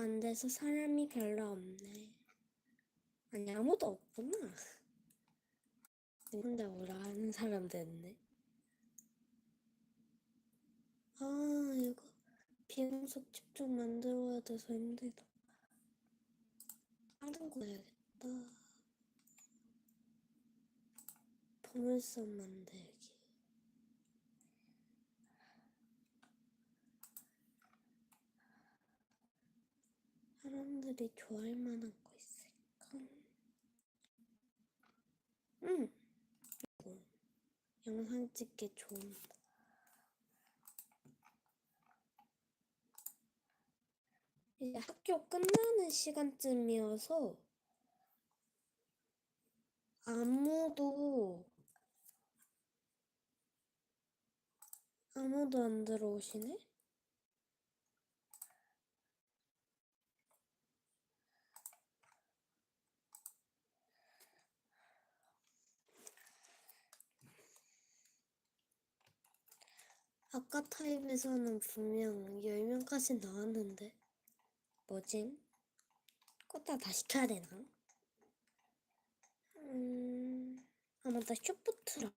안 돼서 사람이 별로 없네. 아니 아무도 없구나. 혼자 뭐라 하는 사람 됐네. 아 이거 비행석 집좀 만들어야 돼서 힘들다. 다른 거 해야겠다. 보물섬 만들기. 사람들이 좋아할 만한 거 있을까? 응. 이거 영상 찍기 좋은. 이제 학교 끝나는 시간쯤이어서 아무도 아무도 안 들어오시네? 아까 타입에서는 분명 10명까지 나왔는데 뭐지? 꽃다 다 시켜야 되나? 음... 아 맞다 쇼프트라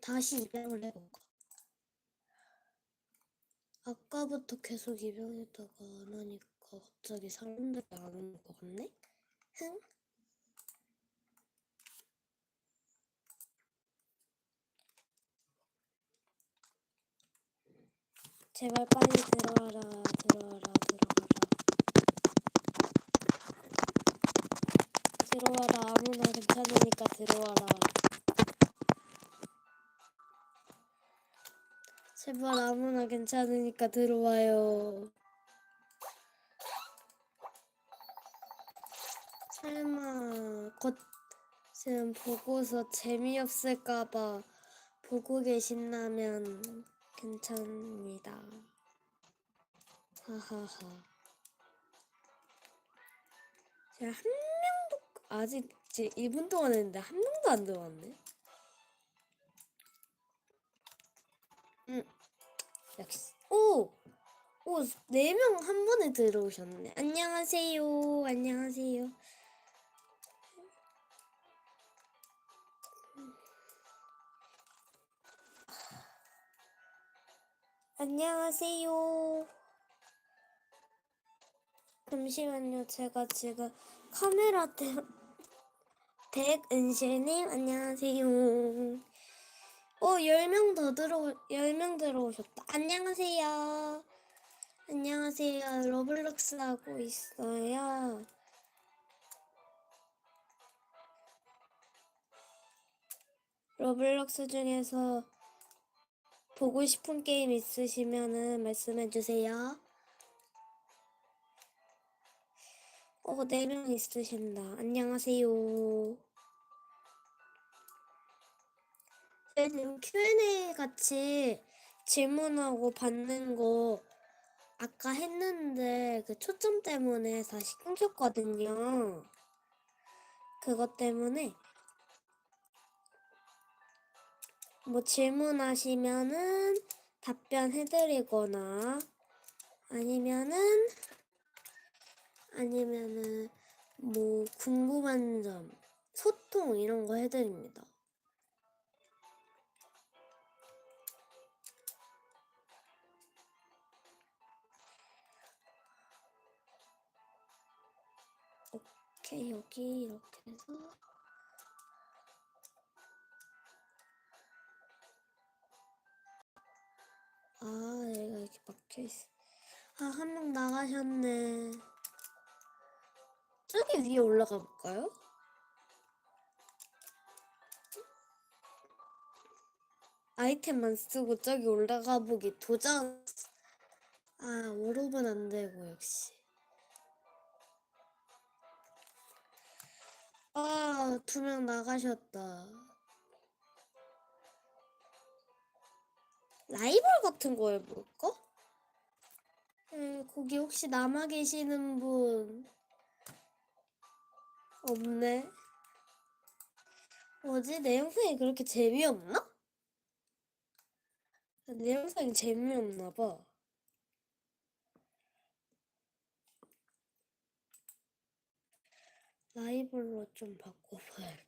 다시 입양을 해볼까? 아까부터 계속 입양했다가 안 하니까 갑자기 사람들이 안 오는 것 같네? 흥? 제발 빨리 들어와라, 들어와라, 들어와라. 들어와라, 아무나 괜찮으니까 들어와라. 제발 아무나 괜찮으니까 들어와요. 설마 곧 지금 보고서 재미없을까봐 보고 계신다면 괜찮습니다. 하하하. 제가 한 명도 아직 이제 1분 동안 했는데 한 명도 안 들어왔네. 응. 역시. 오! 오, 네 명 한 번에 들어오셨네. 안녕하세요. 안녕하세요. 안녕하세요. 잠시만요. 제가 지금 카메라 때 백은실님 안녕하세요. 어, 10명 더 들어 10명 들어오셨다. 안녕하세요. 안녕하세요. 로블록스 하고 있어요. 로블록스 중에서 보고 싶은 게임 있으시면은 말씀해 주세요. 어, 네 명 있으신다. 안녕하세요. 네, 지금 Q&A 같이 질문하고 받는 거 아까 했는데 그 초점 때문에 다시 끊겼거든요. 그것 때문에 뭐 질문하시면은 답변해드리거나 아니면은 아니면은 뭐 궁금한 점 소통 이런 거 해드립니다. 오케이 여기 이렇게 해서 아 얘가 이렇게 막혀 있어. 아 한 명 나가셨네. 저기 위에 올라가 볼까요? 아이템만 쓰고 저기 올라가 보기 도전. 아 오르면 안 되고 역시. 아, 두 명 나가셨다. 라이벌 같은 거 해볼까? 에, 거기 혹시 남아 계시는 분 없네. 뭐지? 내 영상이 그렇게 재미없나? 내 영상이 재미없나 봐. 라이벌로 좀 바꿔봐야겠다.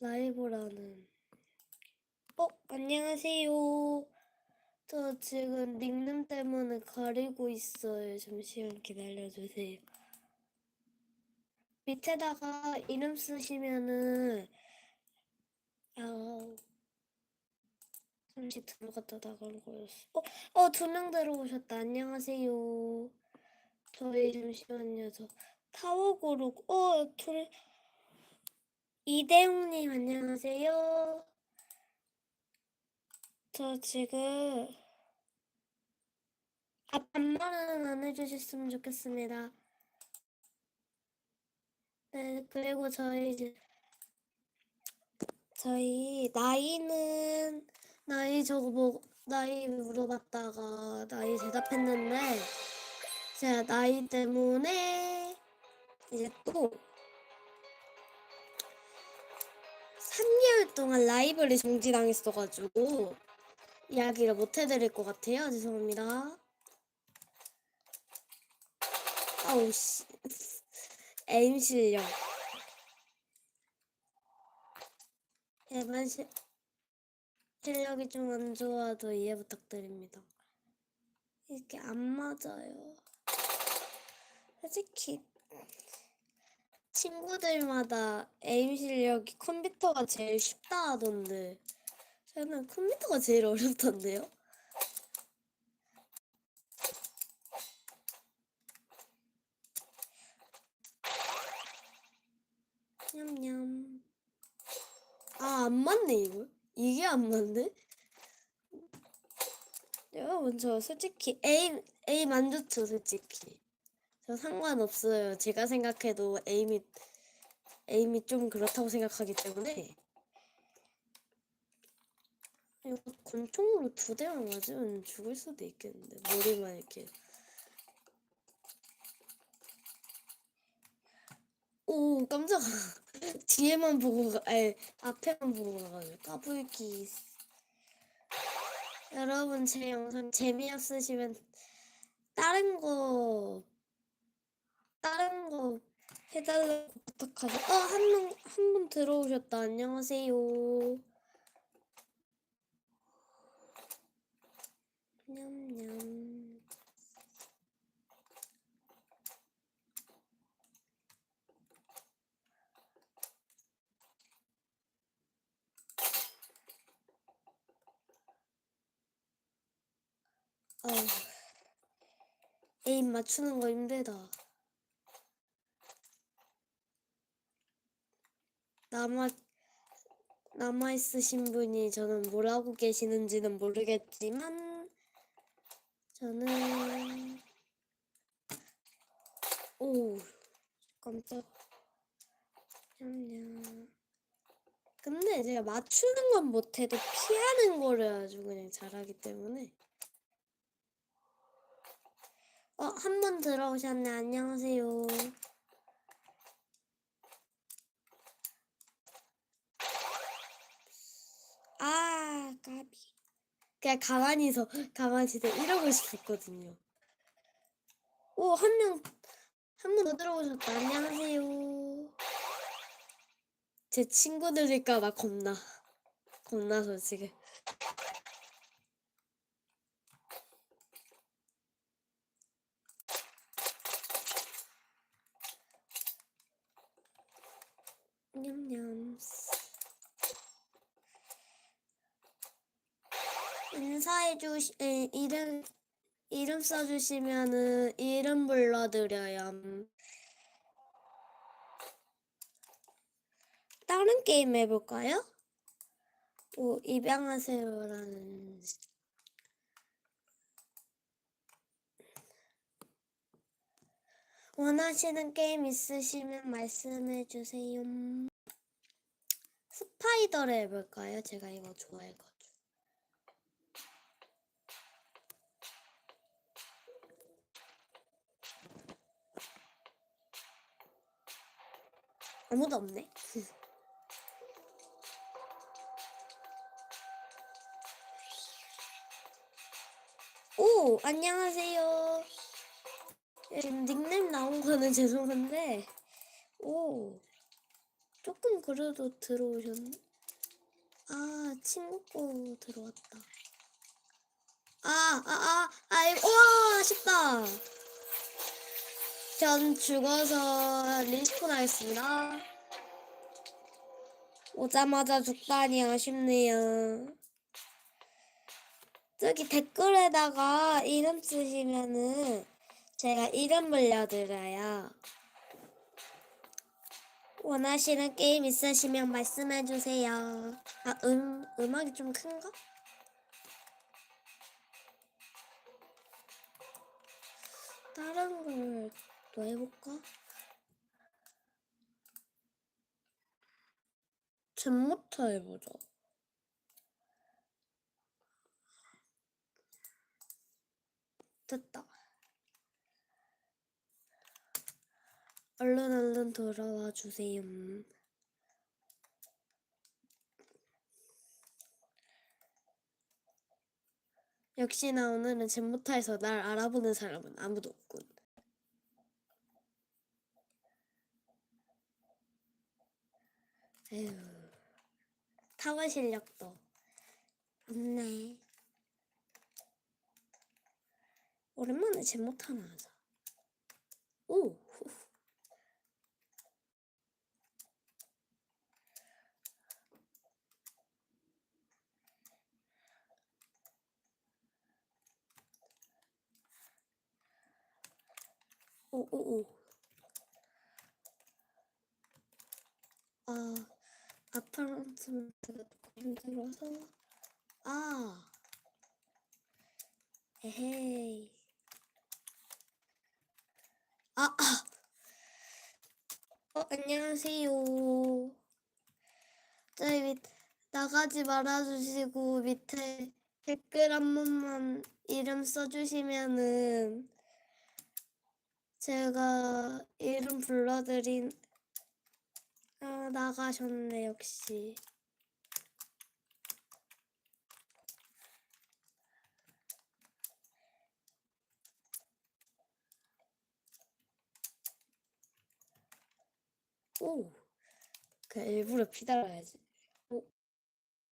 라이벌하는 어, 안녕하세요. 저 지금 닉네임 때문에 가리고 있어요. 잠시만 기다려주세요. 밑에다가 이름 쓰시면은 아 잠시 들어갔다 나간 거였어. 어, 어, 두 명 들어오셨다. 안녕하세요. 저희 잠시만요. 저 타워그룹 어, 둘 이대웅님 안녕하세요. 저 지금 아, 반말은 안 해주셨으면 좋겠습니다. 네, 그리고 저희 이제 저희 나이는 나이 저거 뭐 나이 물어봤다가 나이 대답했는데 제가 나이 때문에 이제 또 3개월 동안 라이브를 정지당했어가지고 이야기를 못 해드릴 것 같아요. 죄송합니다. 아우 씨. 에임 실력. 일반 시, 실력이 좀 안 좋아도 이해 부탁드립니다. 이게 안 맞아요. 솔직히 친구들마다 에임 실력이 컴퓨터가 제일 쉽다 하던데 저는 컴퓨터가 제일 어렵던데요? 냠냠. 아, 안 맞네, 이거. 이게 안 맞네? 여러분, 저 솔직히 에임, 에임 안 좋죠, 솔직히. 저 상관없어요. 제가 생각해도 에임이, 에임이 좀 그렇다고 생각하기 때문에. 이거 권총으로 두 대만 맞으면 죽을 수도 있겠는데, 머리만 이렇게. 오, 깜짝아. 뒤에만 보고, 가, 아니, 앞에만 보고 가가지고 까불기. 여러분, 제 영상 재미없으시면 다른 거, 다른 거 해달라고 부탁하죠. 어, 한 명, 한분 들어오셨다. 안녕하세요. 냠냠. 아우, 에임 맞추는 거 힘들다. 남아, 남아 있으신 분이 저는 뭘 하고 계시는지는 모르겠지만, 저는, 오, 깜짝, 냠냠. 근데 제가 맞추는 건 못해도 피하는 거를 아주 그냥 잘하기 때문에. 어, 한 번 들어오셨네. 안녕하세요. 아, 까비. 그냥 가만히 서, 가만히 있어. 이러고 싶었거든요. 오, 한 명, 한번더 들어오셨다. 안녕하세요. 제 친구들일까 봐 겁나. 겁나서 지금. 냠냠. 인사해 주시, 에, 이름, 이름 써 주시면은 이름 불러 드려요. 다른 게임 해 볼까요? 뭐, 입양하세요라는. 원하시는 게임 있으시면 말씀해 주세요. 스파이더를 해볼까요? 제가 이거 좋아해가지고. 아무도 없네. 오, 안녕하세요. 예, 지금 닉네임 나온 거는 죄송한데, 오, 조금 그래도 들어오셨네. 아, 친구 거 들어왔다. 아, 아, 아, 아이, 와, 아쉽다. 전 죽어서 리스폰 하겠습니다. 오자마자 죽다니 아쉽네요. 저기 댓글에다가 이름 쓰시면은 제가 이름 불려드려요. 원하시는 게임 있으시면 말씀해주세요. 아, 음, 음악이 좀 큰가? 다른 걸 또 해볼까? 잼부터 해보자. 됐다. 얼른 얼른 돌아와 주세요. 역시나 오늘은 잼부터에서 날 알아보는 사람은 아무도 없군. 타워 실력도 없네. 오랜만에 잼못 하나 하자. 오, 오, 오. 아, 아파트먼트가 조금 힘들어서. 아. 에헤이. 아, 아. 어, 안녕하세요. 저희 밑, 나가지 말아주시고 밑에 댓글 한 번만 이름 써주시면은 제가 이름 불러드린 아, 나가셨네 역시. 오, 그 일부러 기다려야지.